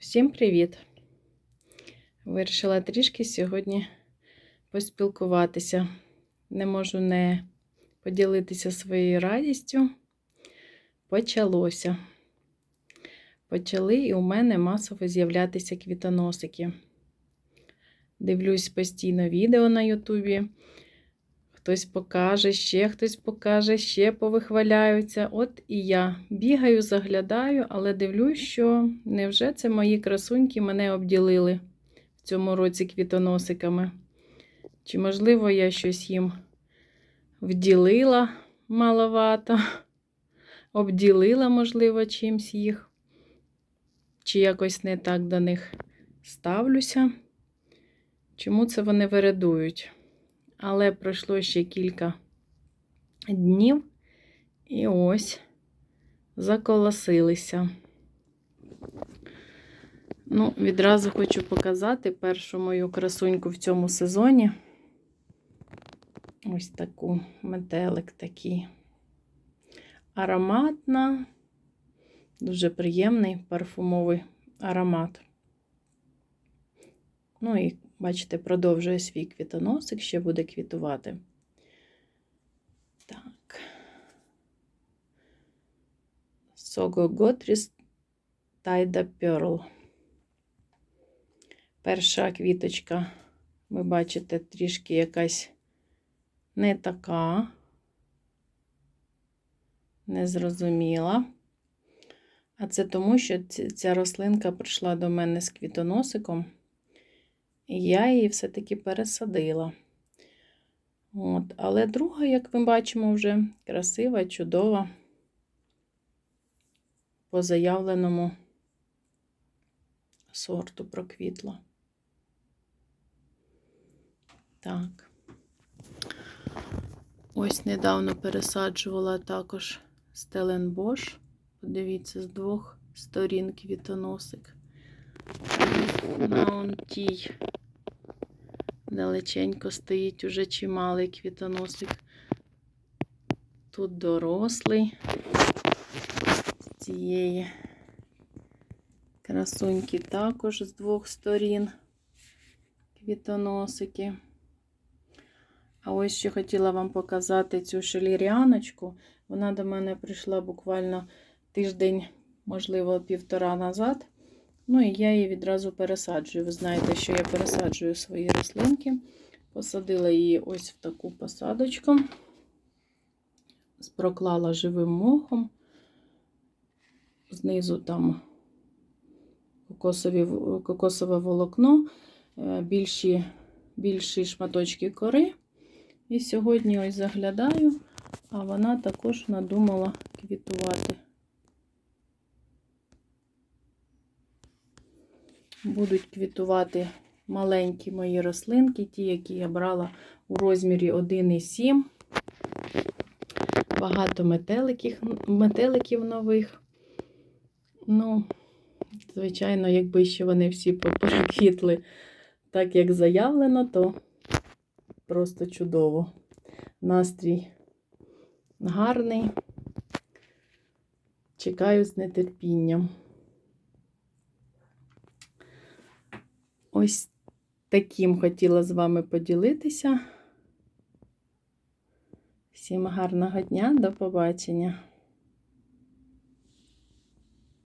Всім привіт! Вирішила трішки сьогодні поспілкуватися. Не можу не поділитися своєю радістю. Почалося. Почали і у мене масово з'являтися квітоносики. Дивлюсь постійно відео на Ютубі. Хтось покаже, ще хтось покаже, ще повихваляються. От і я бігаю, заглядаю, але дивлюсь, що невже це мої красуньки мене обділили в цьому році квітоносиками? Чи, можливо, я щось їм вділила маловато, обділила, можливо, чимсь їх, чи якось не так до них ставлюся. Чому це вони вередують? Але пройшло ще кілька днів, і ось заколосилися. Ну, відразу хочу показати першу мою красуньку в цьому сезоні. Ось таку метелик такий. Ароматна, дуже приємний парфумовий аромат. Ну і Бачите, продовжує свій квітоносик, ще буде квітувати. Так. Сого Готріс Тайда Pearl. Перша квіточка, ви бачите, трішки якась не така, незрозуміла. А це тому, що ця рослинка прийшла до мене з квітоносиком. І я її все-таки пересадила. От. Але друга, як ми бачимо, вже красива, чудова, по заявленому сорту проквітла. Так. Ось недавно пересаджувала також Стеленбош. Подивіться, з двох сторін квітоносик. На тій Далеченько стоїть уже чималий квітоносик. Тут дорослий з цієї красуньки також з двох сторін квітоносики. А ось ще хотіла вам показати цю шеліріаночку. Вона до мене прийшла буквально тиждень, можливо, півтора назад. Ну і я її відразу пересаджую. Ви знаєте, що я пересаджую свої рослинки. Посадила її ось в таку посадочку, проклала живим мохом. Знизу там кокосові, кокосове волокно, е, більші, більші шматочки кори. І сьогодні ось заглядаю, а вона також надумала квітувати. Будуть квітувати маленькі мої рослинки, ті, які я брала у розмірі 1,7. Багато метеликів, метеликів нових. Ну, звичайно, якби ще вони всі переквітли так, як заявлено, то просто чудово. Настрій гарний. Чекаю з нетерпінням. Ось таким хотіла з вами поділитися. Всім гарного дня, до побачення!